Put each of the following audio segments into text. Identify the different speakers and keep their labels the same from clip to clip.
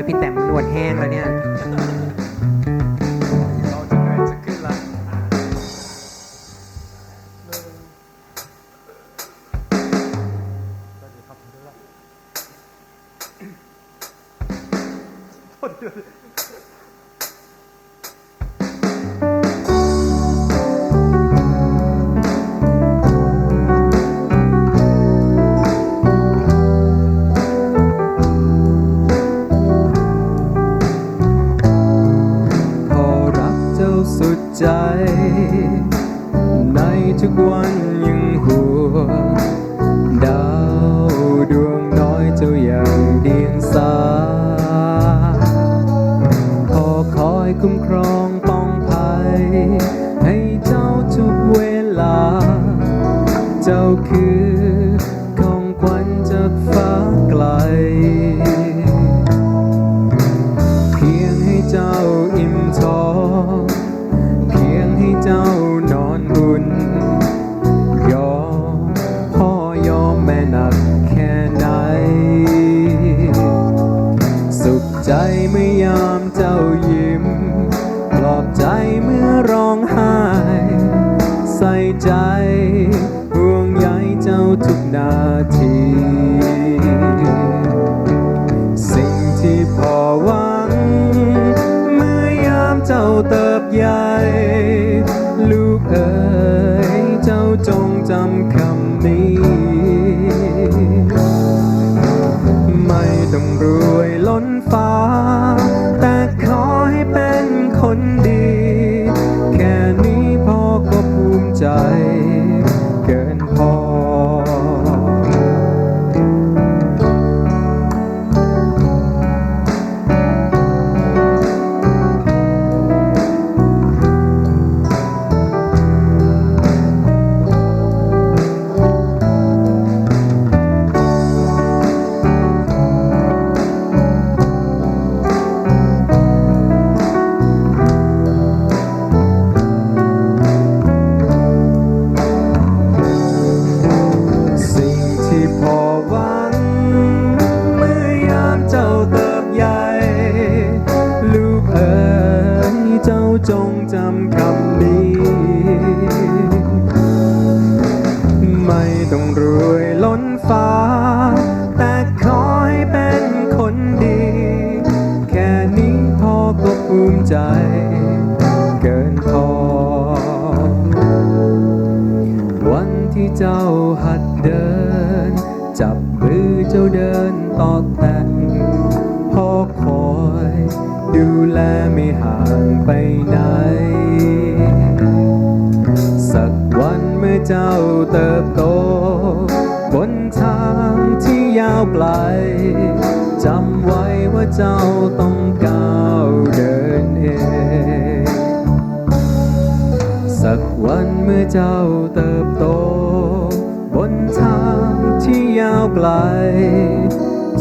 Speaker 1: ยพี่แต้มหนวดแห้งแล้วเนี่ย
Speaker 2: เราจะเหนื่อยจะขึ้นละสวัสดีครับทุกท่านโทษ
Speaker 3: สุดใจ ในทุกวันยังห่วงดาวดวงน้อยเจ้าอย่างเดียงสาขอคอยคุ้มครองป้องภัย ให้เจ้าทุกเวลา เจ้าคือ มื่อยามเจ้ายิ้มปลอบใจเมื่อร้องไห้ ใส่ใจห่วงใยเจ้าทุกนาที สิ่งที่พอหวัง เมื่อยามเจ้าเติบใหญ่ลูกเอ๋ยเจ้าจงจำคำนี้ไม่ต้องรวยล้นฟ้า เกินพอ เดิน จับมือเจ้าเดินต่อแต่งพ่อคอย ดูแลไม่ห่างไปไหน สักวันเมื่อเจ้าเติบโต บนทางที่ยาวไกลจำไว้ว่าเจ้าต้องก้าวเดินเอง สักวันเมื่อเจ้าเติบโต ยาวไกล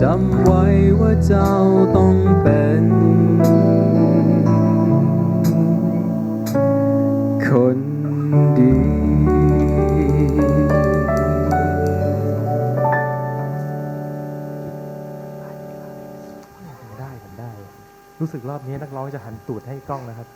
Speaker 3: จำไว้ว่าเจ้าต้องเป็น คนดี
Speaker 2: ได้ผมได้รู้สึกรอบนี้นักร้องจะหันตูดให้กล้องนะครับ